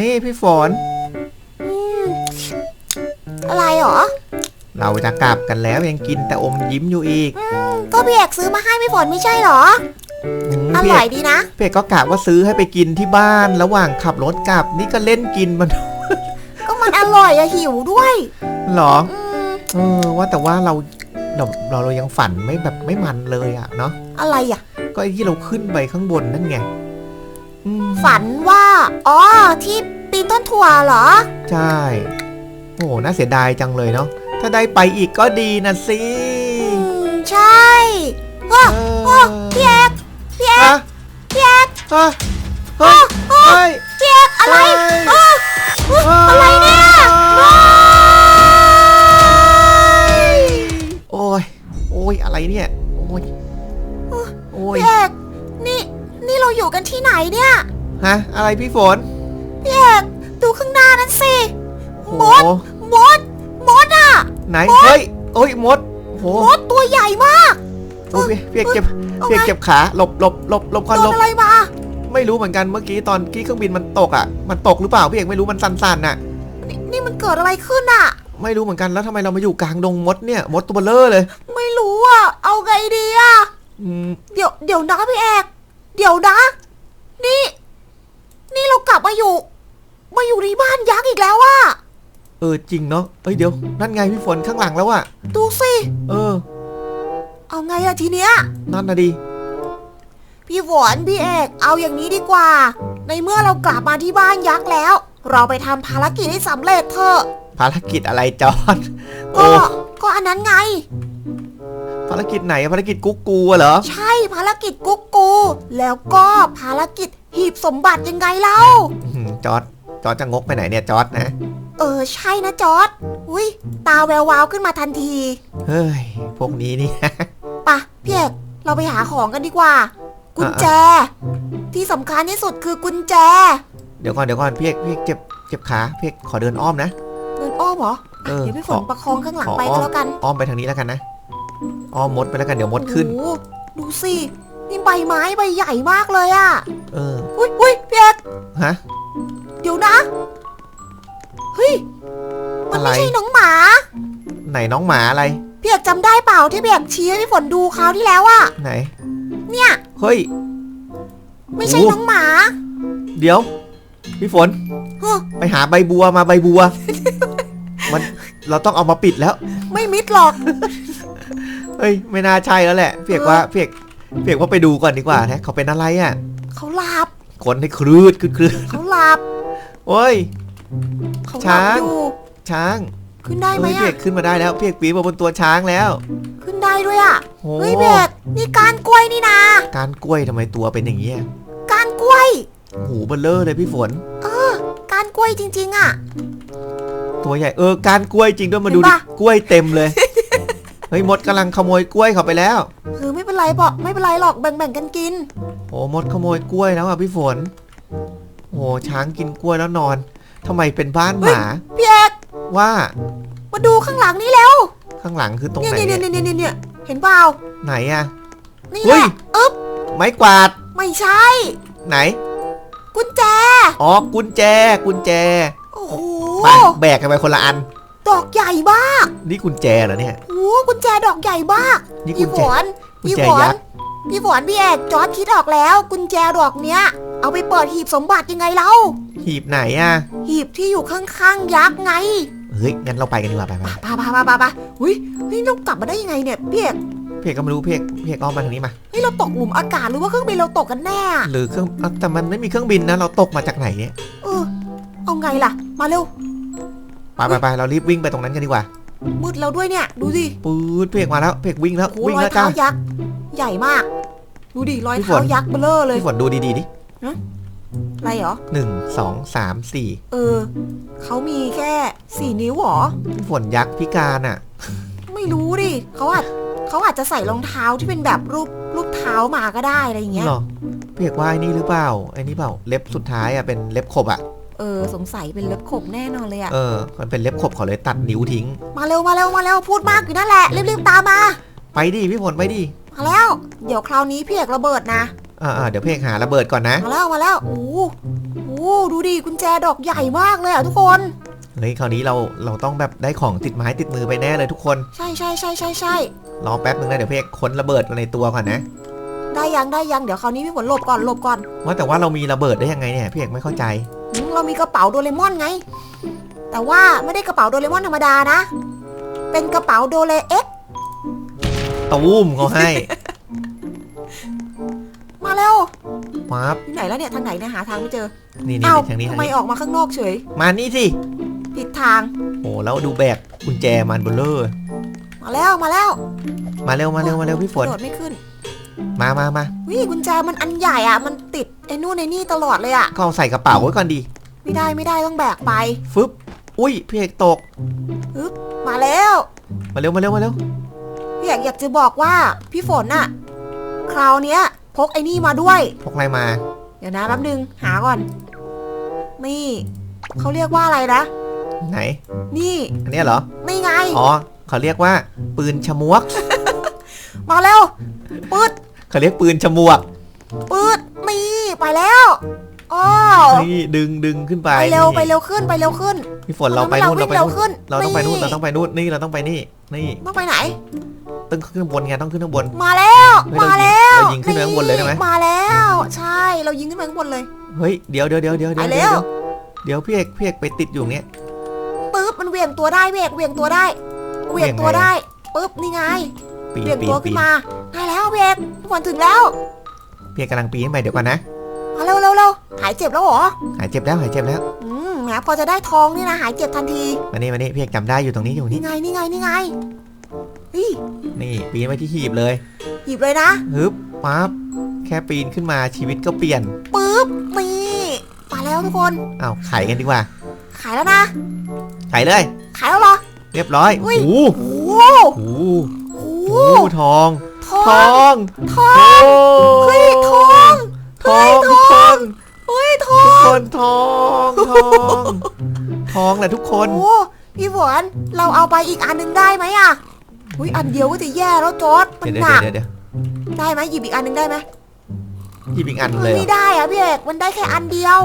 นี่พี่ฝนอืมอะไรหรอ เราจะกลับกันแล้วยังกินแต่อมยิ้มอยู่อีก อืม ก็พี่เอกซื้อมาให้พี่ฝนไม่ใช่หรออืมอพี่ร่เออยกดีนะ พี่เอกก็กะว่าซื้อให้ไปกินที่บ้าน ระหว่างขับรถกลับ นี่ก็เล่นกินมัน ก็มันอร่อยอะหิวด้วยเหรออืม เออว่าแต่ว่าเราเราเราเรายังฝันไม่แบบไม่มันเลยอะเนาะอะไรอะก็ไอ้ที่เราขึ้นไปข้างบนนั่นไงอืม ฝันว่า อ๋อ ที่ปีนต้นถั่วเหรอ ใช่ โอ้โหน่าเสียดายจังเลยเนาะ ถ้าได้ไปอีกก็ดีนะสิอืมใช่เฮ้อเอเฮ้อพี่เอกพี่เอกฮะพี่เอกฮะเฮ้ยเฮ้ยพี่เอกอะไรเฮ้ยเอ้ออะไรเนี่ย โอ้ย โอ้ย อะไรเนี่ย โอ้ย โอ้ยพี่เอกนี่ นี่เราอยู่กันที่ไหนเนี่ยฮะ อะไรพี่ฝนพี่เอกดูข้างหน้านั้นสิโหมด มดมดอะไหน เฮ้ยโอ้ยมดโหมดตัวใหญ่มาก โอ้ยเพียกเจ็บเอาเพียกไงเจ็บขาหลบหลบหลบหลบก่อนโดหลนบ อะไรมา ไม่รู้เหมือนกันเมื่อกี้ตอนที่เครื่องบินมันตกอะ มันตกหรือเปล่าพี่เอกไม่รู้มันสั่นๆน่ะ นี่นี่มันเกิดอะไรขึ้นอะไม่รู้เหมือนกันแล้วทำไมเรามาอยู่กลางดงมดเนี่ยมดตัวเบลอเลยไม่รู้อะเอาไงดีอะอืมเดี๋ยวเดี๋ยวนะพี่เอก เดี๋ยวนะ นี่ นี่เรากลับมาอยู่ มาอยู่ในบ้านยักษ์อีกแล้วอะเออจริงเนาะเอ้ยเดี๋ยว นั่นไงพี่ฝนข้างหลังแล้วอะดูสิ เออ เอาไงอะทีเนี้ย นั่นนะดิพี่ฝนพี่เอกเอาอย่างนี้ดีกว่า ในเมื่อเรากลับมาที่บ้านยักษ์แล้ว เราไปทำภารกิจให้สำเร็จเถอะ ภารกิจอะไรจอนก็โอ้ก็อันนั้นไงภารกิจไหนภารกิจกุ๊กกูอะเหรอ ใช่ภารกิจกุ๊กกู แล้วก็ภารกิจหีบสมบัติยังไงเล่าอื้อหือจอร์ดจอร์ดจะงกไปไหนเนี่ยจอร์ดนะ เออใช่นะจอร์ดอุ้ยตาแวววาวขึ้นมาทันทีเฮ้ย พวกนี้นี่ ปะพี่เอกเราไปหาของกันดีกว่า กุญแจ ที่สำคัญที่สุดคือกุญแจเดี๋ยวก่อนเดี๋ยวก่อนพี่เอกพี่เอกเจ็บเจ็บขาพี่เอกขอเดินอ้อมนะ เดินอ้อมเหรอเออเดี๋ยวพี่ฝขนอประคองข้างหลังขอไปอ้อก็มแล้วกัน อ้อมไปทางนี้แล้วกันนะ อ้อมมดไปแล้วกันเดี๋ยวมดขึ้น โอ้โหดูสิ นี่ใบไม้ใบใหญ่มากเลยอะเออ อุ้ยอุ้ยพี่เอกฮะ เดี๋ยวนะ เฮ้ย มันไม่อะไรใช่น้องหมาไหนน้องหมาอะไร พี่เอกจำได้เปล่าที่พี่เอกชี้ให้พี่ฝนดูคราวที่แล้วอะไหน เนี่ย เฮ้ย ไม่ใช่โอ้ น้องหมาเดี๋ยว พี่ฝน เฮ้อไปหาใบบัวมาใบบัว มัน เราต้องเอามาปิดแล้ว ไม่มิดหรอก เฮ้ย ไม่น่าใช่แล้วแหละพี่เอกว่าพี่เอกพี่เอกว่าไปดูก่อนดีกว่าแท้เขาเป็นอะไรอะเขาหลับคนให้คลืดคลืดคลืดเขาหลับโอ้ยเขาหลับช้างอยู่ช้างขึ้นได้ไหมเฮ้ยพี่เออะกขึ้นมาได้แล้วพี่เอกปีนมาบนตัวช้างแล้ว ขึ้นได้ด้วยอะโอ้เฮ้ยพี่เอกนี่การกล้วยนี่นาการกล้วยทำไมตัวเป็นอย่างนี้ยการกล้วยหูเบลเลอร์เลยพี่ฝนการกล้วยจริง ๆอะตัวใหญ่เออการกล้วยจริงด้วยมาดูเห็ดินปะกล้วยเต็มเลย เฮ้ยมดกำลังขโมยกล้วยเขาไปแล้วเออไม่เป็นไรบอกไม่เป็นไรหรอกแบ่งๆกันกิน โอ้มดขโมยกล้วยแล้วอะพี่ฝน โอ้ช้างกินกล้วยแล้วนอนทำไมเป็นบ้านหมาพี่เอกว่ามาดูข้างหลังนี่แล้ว ข้างหลังคือตรงเนี่ยไหนเนี่ยเนี่ยเนี่ยเนี่ยเนี่ยเห็นเปล่าไหนอะ นี่เฮ้แหยละอึ๊บไม้กวาดไม่ใช่ ไหนกุญแจ อ๋อกุญแจกุญแจโอ้โหไปแบกกันไปคนละอัน ดอกใหญ่มากนี่กุญแจเหรอเนี่ย โอ้โหกุญแจดอกใหญ่มากนี่กุพี่ญฝแจ นกุญพี่แจฝนยักษ์ พี่ฝนพี่เอกจอร์ดคิดออกแล้ว กุญแจดอกเนี้ย เอาไปเปิดหีบสมบัติยังไงเล่าหีบไหนอะ หีบที่อยู่ข้างๆยักษ์ไงเฮ้ย งั้นเราไปกันดีกว่าไปไปปาปาปาปาปาอุ้ยเฮ้ยเรากลับมาได้ยังไงเนี่ยพี่เอกพี่เอกก็ไม่รู้พี่เอกพี่เอกอ้อมมาทางนี้มา เฮ้ยเราตกหลุมอากาศหรือว่าเครื่องบินเราตกกันแน่หรือเครื่องอะแต่มันไม่มีเครื่องบินนะ เราตกมาจากไหนเนี่ย เออเอาไงล่ะ มาเร็ว ไปไปไปเรารีบวิ่งไปตรงนั้นกันดีกว่ามืดแล้วด้วยเนี่ย ดูสิปื๊ดพี่เอกมาแล้วพี่เอกวิ่งแล้วโอ้โหวิ่งรอยแล้วจ้าเท้ายักษ์ใหญ่มาก ดูดิรอยพี่ฝเท้านยักษ์เบลอเลยพี่ฝนดูดีๆดิอะไรเหรอหนึ่งสองสามสี่เออเขามีแค่สี่นิ้วเหรอพี่ฝนยักษ์พิการอะ ไม่รู้ดิเขาอาจเขาอาจจะใส่รองเท้าที่เป็นแบบรูปรูปเท้ามาก็ได้อะไรอย่างเงี้ยหรอพี่เอกว่าไอ้นี่หรือเปล่าไอ้นี่เปล่าเล็บสุดท้ายอะเป็นเล็บขบอะ เออสงสัยเป็นเล็บขบแน่นอนเลยอะเออ มันเป็นเล็บขบเขาเลยตัดนิ้วทิ้ง มาเร็วมาเร็วมาเร็วพูดมากอยู่นั่นแหละรีบๆตามมา ไปดิพี่ฝนไปดิมาแล้ว เดี๋ยวคราวนี้พี่เอกระเบิดนะอ่าๆเดี๋ยวพี่เอกหาระเบิดก่อนนะ มาแล้วมาแล้วโอ้โหโอ้โหดูดิกุญแจดอกใหญ่มากเลยอะทุกคนเฮ้ยคราวนี้เราเราต้องแบบได้ของติดไม้ติดมือไปแน่เลยทุกคน ใช่ใช่ใช่ใช่ใช่รอแป๊บนึงนะเดี๋ยวพี่เอกค้นระเบิดในตัวก่อนนะ ได้ยังได้ยังเดี๋ยวคราวนี้พี่ฝนหลบก่อนหลบก่อนว่าแต่ว่าเรามีระเบิดได้ยังไงเนี่ยพี่เอกไม่เข้าใจอืม เรามีกระเป๋าโดเรมอนไง แต่ว่าไม่ได้กระเป๋าโดเรมอนธรรมดานะ เป็นกระเป๋าโดเรเอ็กซ์ตูมเขาให้ มาเร็วปั๊บที่ไหนแล้วเนี่ยทางไหนเนี่ยหาทางไม่เจอ นี่นี่เอ้าทางนี้ทำทางไมนี้ออกมาข้างนอกเฉย มานี่สิ ผิดทาง โอ้แล้วดูแบกกุญแจมันเบลเลอร์ มาแล้วมาแล้ว มาเร็วมาเร็วมาเร็วพี่ฝนโดดไม่ขึ้น มามามาวิกุญแจมันอันใหญ่อะ มันติดไอ้นู่นไอ้นี่ตลอดเลยอะ ก็เอาใส่กระเป๋าไว้ก่อนดี ไม่ได้ไม่ได้ต้องแบกไป ฟึบ อุ้ยพี่เอกตกมาแล้ว มาเร็วมาเร็วมาเร็ว พี่อยากอยากจะบอกว่าพี่ฝนอะคราวเนี้ย พกไอ้นี่มาด้วย พกอะไรมา เดี๋ยวนะแป๊บนึงหาก่อน นี่เขาเรียกว่าอะไรนะ ไหน นี่อันเนี้ยเหรอ นี่ไง อ๋อเขาเรียกว่า ปืนฉมวก มาแล้วปืด เขาเรียกปืนฉมวกปืดนี่ไปแล้วอ๋อนี่ดึงดึงขึ้นไปไปเร็วนี่ไปเร็วขึ้นไปเร็วขึ้นพี่ฝนเราไปนู่นเราไปวิ่งเร็วนู่นขึ้นเราต้องไปนู่นเรานี่ต้องไปนู่นนี่เราต้องไปนี่นี่ต้องไปไหน ต้องขึ้นข้างบนไงต้องขึ้นข้างบนมาแล้ว เฮ้ยมาแล้วเรายิงขึ้นไปข้างบนเลยได้ไหมมาแล้ว ใช่เรายิงขึ้นไปข้างบนเลย เฮ้ยเดี๋ยวเดี๋ยวเดี๋ยวเดี๋ยวไปเดี๋ยวเร็วเดี๋ยวพี่เอกพี่เอกไปติดอยู่เนี้ย ปึ๊บมันเหวี่ยงตัวได้พี่เอกเหวี่ยงตัวได้เหวี่ยงตัวเหวี่ยงไงได้ปึ๊บนี่ไง ปีนเบี่ยงปีตันวปีขึ้นนมาได้แล้วพี่เอกพี่ฝนถึงแล้วพี่เอกกำลังปีนขึ้นไปเดี๋ยวก่อนนะมาเร็วเร็วเร็วหายเจ็บแล้วเหรอหายเจ็บแล้วหายเจ็บแล้วอืมแหมพอจะได้ทองนี่นะหายเจ็บทันทีมานี่มานี่พี่เอกจำได้อยู่ตรงนี้อยู่นี่นี่ไงนี่ไงนี่ไงเฮ้ยนี่ปีนไปที่หีบเลยหยิบเลยนะฮึบปั๊บแค่ปีนขึ้นมาชีวิตก็เปลี่ยนปึ๊บนี่มาแล้วทุกคนอ้าวไขกันดีกว่าขายแล้วนะไขเลย ขายแล้วเหรอ เรียบร้อยอุ้ย โอ้โอ้โหโห โอ้โหทองทอทงองทองโอ้เฮ้ยทองทองทุกคนเฮ้ยทอทุกงคนทองทองทองแหละทุกคนโอ้พี่ฝนเราเอาไปอีกอันหนึงได้ไหมอะอุ้ยอันเดียวก็จะแย่แล้วจอร์ดมันเดี๋ยวหเดี๋ยนัวกเดี๋ยวเดี๋ยวได้ไหมหยิบอีกอันหนึงได้ไหมหยิบอีกอันมันเลยเหรไม่อได้อะพี่เอกมันได้แค่อันเดียว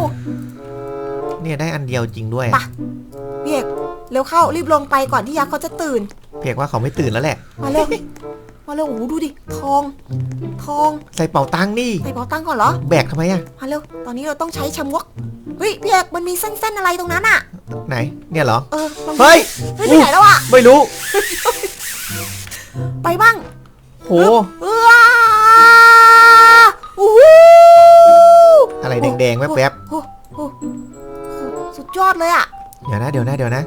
เนี่ยได้อันเดียวจริงด้วยไป พี่เอกเร็วเข้ารีบลงไปก่อนที่ยักษ์เขาจะตื่น เพียกว่าเขาไม่ตื่นแล้วแหละ มาเร็ว มาเร็วโอ้โหดูดิทอง ทองใส่เป่าตังค์นี่ ใส่เป๋าตังค์ก่อนเหรอ แบกทำไมอะมาเร็ว ตอนนี้เราต้องใช้ชมวกเฮ้ยพี่เอกมันมีเส้นๆอะไรตรงนั้นอะไหน เนี่ยเหรอ เออลองดูเฮ้ย เฮ้ยไปไหนแล้วอะไม่รู้ ไปบ้างโห เออโอ้โหอะไรแดงๆ แวบโอ้โหโอ้โหสุดยอดเลยอะๆ เดี๋ยวนะเดี๋ยวนะเดี๋ยวนะ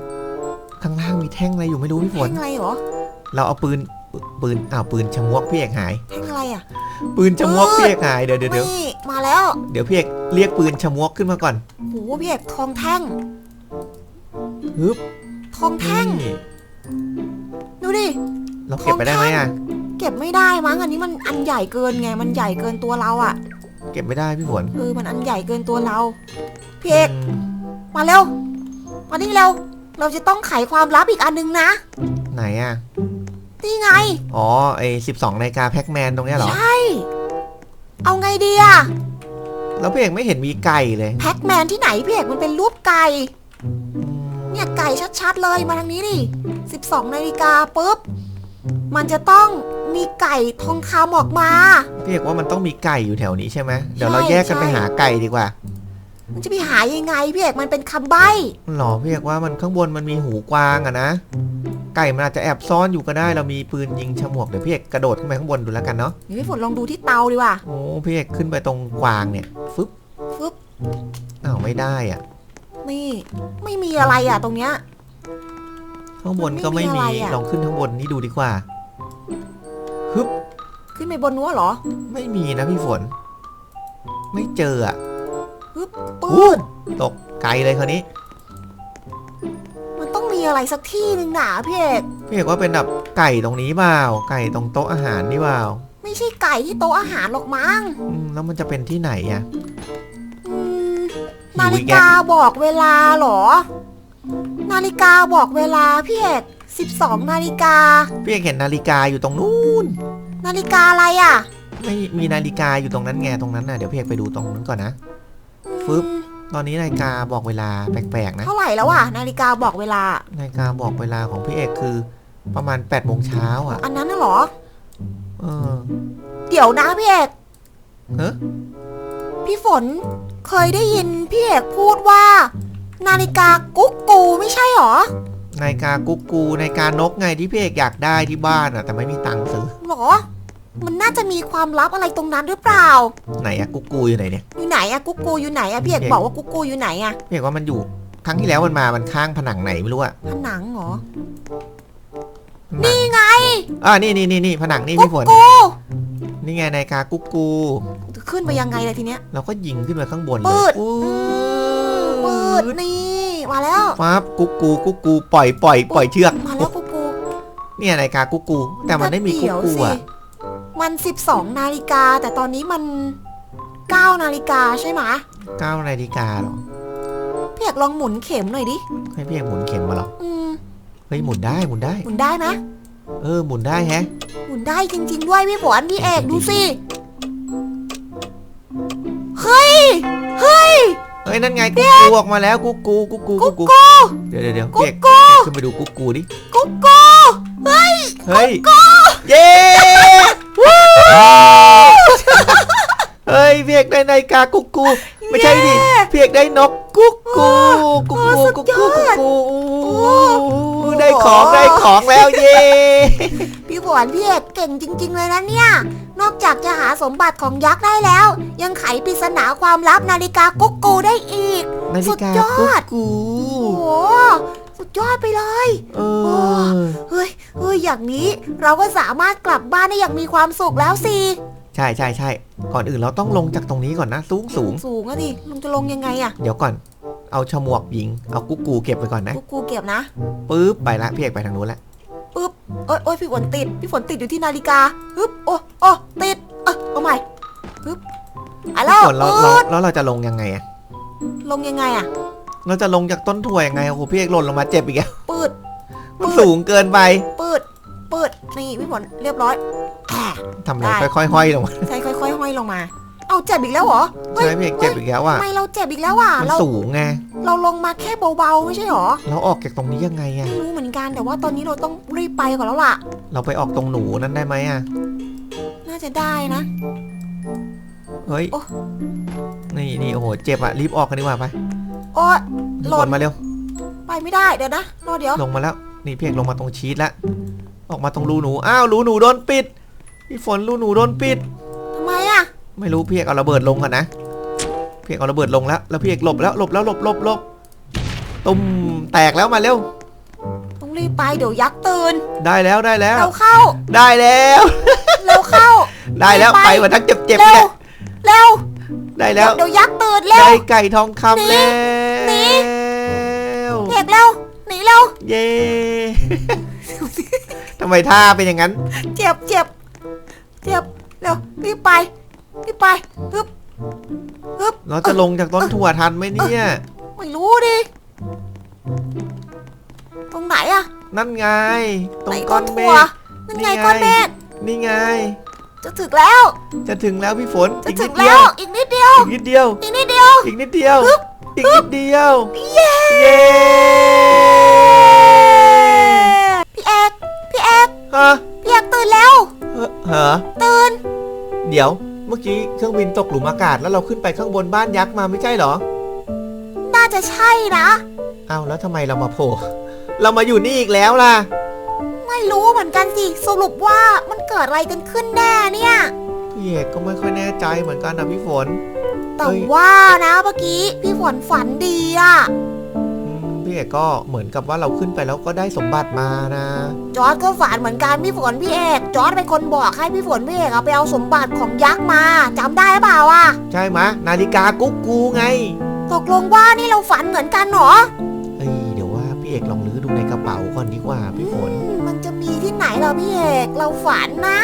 ข้างล่างมีแท่งอะไรอยู่ไม่รู้พี่ฝแท่นงอะไรเหรอ เราเอาปืนปืนอ้าวปืนชะมวกพี่เอกหาย แท่งอะไรอะปืนชะมวกพี่เอกหายเดี๋ยวเดี๋ยวเดี๋ยวนี่มาแล้วเดี๋ยวพี่เอกเรียกปืนชะมวกขึ้นมาก่อนโอ้โหพี่เอกทองแท่ง ฮึบทองแท่ง นี่ดูดิ เราเก็บไปได้ไหมอะเก็บไม่ได้มั้งอันนี้มันอันใหญ่เกินไง มันใหญ่เกินตัวเราอะเก็บไม่ได้พี่ฝนเออ มันอันใหญ่เกินตัวเรา พี่เอก อืมมาเร็ว มานี่เร็วเราจะต้องไขความลับอีกอันนึงนะ ไหนอะนี่ไง อ๋อ ไอ้สิบสองนาฬิกาแพ็กแมนตรงเนี้ยเหรอ ใช่ เอาไงดีอะแล้วพี่เอกไม่เห็นมีไก่เลยแพ็กแมนที่ไหนพี่เอกมันเป็นรูปไก่อืมเนี่ยไก่ชัดๆเลยมาทางนี้ดิ12นาฬิกาปุ๊บ มันจะต้องมีไก่ทองคำออกมา พี่เอกว่ามันต้องมีไก่อยู่แถวนี้ใช่ไหมเดี๋ยวเราใช่แยกกันไปใช่ หาไก่ดีกว่า มันจะไปหายังไงพี่เอกมันเป็นคำใบ้ หรอพี่เอกว่ามันข้างบนมันมีหูกวางอะนะ ไก่มันอาจจะแอบซ่อนอยู่ก็ได้ เรามีปืนยิงฉมวกเดี๋ยวพี่เอกกระโดดขึ้นไปข้างบนดูแล้วกันเนาะเดี๋ยวพี่ฝนลองดูที่เตาดีกว่าโอ้พี่เอกขึ้นไปตรงกวางเนี่ยฟึบฟึบอ้าวไม่ได้อะนี่ ไม่มีอะไรอะ ตรงเนี้ย ข้างบนก็ไม่ไม่มีมีอะไรอะ ลองขึ้นข้างบนนี่ดูดีกว่าฮึบขึ้นไปบนนู้นเหรอ ไม่มีนะพี่ฝน ไม่เจออะ ปืดตกไกลเลยคราวนี้ มันต้องมีอะไรสักที่หนึ่งหนาพี่เอกพี่เอกว่าเป็นแบบไก่ตรงนี้เปล่าไก่ตรงโต๊ะอาหารนี่เปล่าไม่ใช่ไก่ที่โต๊ะอาหารหรอกมั้งอืมแล้วมันจะเป็นที่ไหนอะอืมหินาวฬิอีกแกกาบอกเวลาเหรอ นาฬิกาบอกเวลาพี่เอก12นาฬิกา พี่เอกเห็นนาฬิกาอยู่ตรงนู้นนาฬิกาอะไรอะ ไม่มีนาฬิกาอยู่ตรงนั้นไงตรงนั้นน่ะเดี๋ยวพี่เอกไปดูตรงนั้นก่อนนะ ฟึบอืมตอนนี้นาฬิกาบอกเวลาแปลกๆนะ เท่าไหร่แล้วอะนาฬิกาบอกเวลา นาฬิกาบอกเวลาของพี่เอกคือประมาณ8ปดโมงเช้าอะ อันนั้นน่ะเหรอ เออ เดี๋ยวนะพี่เอกเฮ้พี่ฝนเคยได้ยินพี่เอกพูดว่า นาฬิกากุ๊กกูไม่ใช่หรอ นาฬิกากุ๊กกูนาฬิกานกไงที่พี่เอกอยากได้ที่บ้านอะ แต่ไม่มีตังค์ซื้อหรอ มันน่าจะมีความลับอะไรตรงนั้นหรือเปล่า ไหนอะกุ๊กกูอยู่ไหนเนี่ย อยู่ไหนอะกุ๊กกูอยู่ไหนอะพี่เอกพี่เอกบอกว่ากุ๊กกูอยู่ไหนอะพี่เอกว่ามันอยู่ ครั้งที่แล้วมันมา มันข้างผนังไหนไม่รู้อะผนังเหรอผนังนี่ไง อ่านี่นี่นี่นี่ผนังนี่กุ๊พี่กฝนกู นี่ไงนาฬิกากุ๊กกูจะขึ้นไปยังไงเลยทีเนี้ย เราก็ยิงขึ้นไปข้างบนเลปืยดปืดนี่ มาแล้วฟ้าบกุ๊กกูกุ๊กกู ปล่อยปล่อยปล่อยเชือก มาแล้วกุ๊กกู เนี่ยนาฬิกากุ๊กกู แต่มันไม่มีกุ๊กกูเดี๋ยวอะสิ มัน 12 นาฬิกา แต่ตอนนี้มัน 9 นาฬิกาใช่ไหมเก้านาฬิกาเหรอพี่เอกลองหมุนเข็มหน่อยดิ ให้พี่เอกหมุนเข็มมาเหรออืม เฮ้ยหมุนได้หมุนได้ หมุนได้ไหมเออหมุนได้แฮะ หมุนได้จริง ๆ ด้วยพี่ฝนพี่เอกดูสิ เฮ้ย เฮ้ย เฮ้ยนั่นไงกุ๊กกูออกมาแล้วกุ๊กกูกุ๊กกูกุ๊กกูเดี๋ยวเดี๋ยวเดี๋ยวกุ๊พี่กเอกกูขึ้นไปดูกุ๊กกูดิ กุ๊กกู เฮ้ย เฮ้ย เย้ เฮ้ยพี่เอกได้นาฬิกากุ๊กกูไม่ใช่ดิพี่เอกได้นกกุ๊กกูกุ๊กกูกุ๊กกูกุ๊กกูอู้ได้ของได้ของแล้วเย้พี่ฝนพี่เอกเก่งจริง ๆ เลยนะเนี่ย นอกจากจะหาสมบัติของยักษ์ได้แล้ว ยังไขปริศนาความลับนาฬิกากุ๊กกูได้อีกนาฬิกาสุดยอกุ๊กดกูโอ้โห สุดยอดไปเลยเออเฮ้ยเฮ้ยอย่างนี้เราก็สามารถกลับบ้านได้อย่างมีความสุขแล้วสิใช่ใช่ใช่ก่อนอื่นเราต้องลงจากตรงนี้ก่อนนะ สูงสูงสูงอะดิลุงจะลงยังไงอะเดี๋ยวก่อนเอาฉมวกยิงเอากุ๊กกูเก็บไปก่อนนะกูกูเก็บนะปึ๊บไปละพี่เอกไปทางนู้นละปึ๊บเอ้ยโอ้ยพี่ฝนติดพี่ฝนติดอยู่ที่นาฬิกาปึ๊บโอ้โอ้ติดเอ้ยเอาใหม่ปึ๊บอะแล้วส่วนเราเราปึ๊ดแล้วเราจะลงยังไงอะลงยังไงอะ เราจะลงจากต้นถั่วยังไงโอ้โหพี่เอกหล่นลงมาเจ็บอีกแล้วปืดมันสูงเกินไปปืดปืดนี่พี่ฝนเรียบร้อยแอะทำไมได้ค่อยๆห้อยลงมาใช้ค่อยๆห้อยลงมา เอาเจ็บอีกแล้วเหรอเฮ้ยใช่พี่เอกเจ็บอีกแล้วทำอะไมเราเจ็บอีกแล้วอะมันเราสูงไงเราลงมาแค่เบาๆไม่ใช่หรอเราออกจากตรงนี้ยังไงอะไม่รู้เหมือนกันแต่ว่าตอนนี้เราต้องรีบไปก่อนแล้วล่ะ เราไปออกตรงหนูนั้นได้ไหมอะน่าจะได้นะเฮ้ยโอ้นี่นี่โอ้โหเจ็บอะรีบออกกันดีกว่าไป โอ้ยหล่นลงมาเร็ว ไปไม่ได้เดี๋ยวนะรอเดี๋ยว ลงมาแล้ว นี่พี่เอกลงมาตรงชีตแล้วออกมาตรงรูหนู อ้าวรูหนูโดนปิด พี่ฝนรูหนูโดนปิด ทำไมอะ ไม่รู้พี่เอกเอาระเบิดลงก่อนนะพี่เอกเอาระเบิดลงแล้ว แล้วพี่เอกหลบแล้วหลบแล้วหลบหลบหลบตุ้มแตกแล้วมาเร็ว ต้องรีบไปเดี๋ยวยักษ์ตื่น ได้แล้วได้แล้ว เราเข้า ได้แล้ว เราเข้า ได้แล้วไปไปวันทั้งเจ็บเจ็บเร็เนี่วย เร็วได้แล้ว เดี๋ยวยักษ์ตื่นเร็ได้วไก่ทองคำหนีแล้ว หนีเด็กเร็วหนีเร็วเย้ ทำไมท่าเป็นอย่างนั้น เจ็บเจ็บเจ็บเร็วรีบไปรีบไปฮึบฮึบเราจะลงจากต้นถั่วทันไหมเนี่ย ไม่รู้ดิตรงไหนอะนั่นไง ตรไหนงก้ก้ออนนเมถั่วฆนั่นไงนี่ไงก้อนเมฆนี่ไง จะถึงแล้ว จะถึงแล้วพี่ฝนจะอีกถึนิงดเดีแล้ยววอีกนิดเดียว อีกนิดเดียว อีกนิดเดียว อีกนิดเดียว อีกนิดเดียว เย้เย้พี่เอกพี่เอกฮะพี่เอกตื่นแล้วเฮ้อเหรอตื่น เดี๋ยว เมื่อกี้เครื่องบินตกหลุมอากาศแล้วเราขึ้นไปข้างบนบ้านยักษ์มาไม่ใช่เหรอ น่าจะใช่นะอ้าวแล้วทำไมเรามาโผล่ เรามาอยู่นี่อีกแล้วล่ะ ไม่รู้เหมือนกันสิ สรุปว่ามันเกิดอะไรกันขึ้นแน่เนี่ย พี่เอกก็ไม่ค่อยแน่ใจเหมือนกันนะพี่ฝน แต่เฮ้ยว่านะเมื่อกี้พี่ฝนฝันดีอะอืมพี่เอกก็เหมือนกับว่าเราขึ้นไปแล้วก็ได้สมบัติมานะ จอร์ดก็ฝันเหมือนกันพี่ฝนพี่เอกจอร์ดเป็นคนบอกให้พี่ฝนพี่เอกเอาไปเอาสมบัติของยักษ์มาจำได้เปล่าอะใช่ไหมะนาฬิกากุ๊กกูไง ตกลงว่านี่เราฝันเหมือนกันเหรอเฮ้ยเดี๋ยวว่าพี่เอกลองลื้อดูในกระเป๋าก่อนดีกว่าพี่ฝนอืมมันจะมีที่ไหนเหรอพี่เอกเราฝันนะ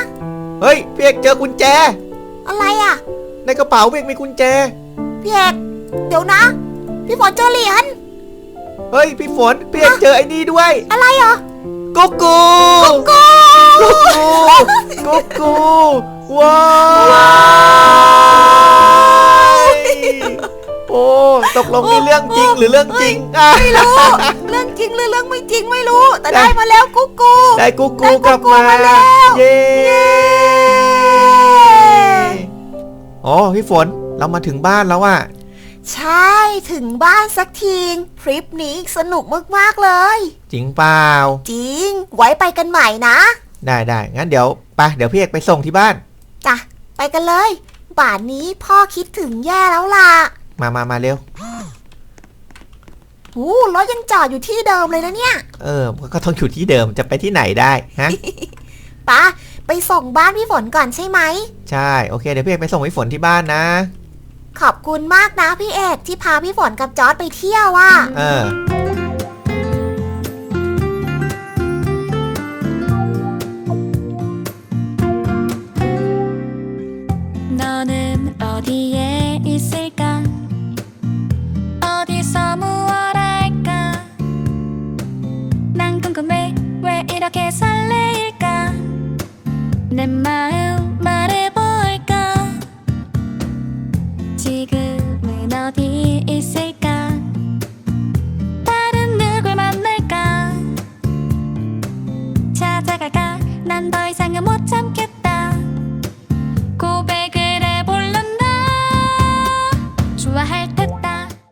เฮ้ยพี่เอกเจอกุญแจ อะไรอะ ในกระเป๋าพี่เอกมีกุญแจ พี่เอกเดี๋ยวนะ พี่ฝนเจอเหรียญเฮ้ยพี่ฝนพี่เอกเจอไอ้นี่ด้วย อะไรเหรอกุ๊กกูกุ๊กกูกูกุ๊กกูว้าวโอ้ตกลงนี่เรื่องจริงหรือเรื่องจริงอะไม่รู้เรื่องจริงหรือเรื่องไม่จริงไม่รู้ แต่ได้มาแล้วกุ๊กกูได้กูกูได้กลับกูกูมามาแล้วเย้ อ๋อพี่ฝนเรามาถึงบ้านแล้วอะใช่ถึงบ้านสักทีทริปนี้สนุกมากๆเลย จริงเปล่า จริง ไว้ไปกันใหม่นะ ได้ได้งั้นเดี๋ยวไปเดี๋ยวพี่เอกไปส่งที่บ้าน จ้ะ ไปกันเลยป่านนี้พ่อคิดถึงแย่แล้วล่ะมามามาเร็วหูรถยังจอดอยู่ที่เดิมเลยนะเนี่ย เออก็ต้องอยู่ที่เดิมจะไปที่ไหนได้ฮะปะ ไปส่งบ้านพี่ฝนก่อนใช่ไหม ใช่โอเคเดี๋ยวพี่เอกไปส่งพี่ฝนที่บ้านนะ ขอบคุณมากนะพี่เอกที่พาพี่ฝนกับจอร์ดไปเที่ยวอ่ะ เออ 너는 어디에 있을까 어디서 무엇 할까 난 궁금해 왜 이렇게 설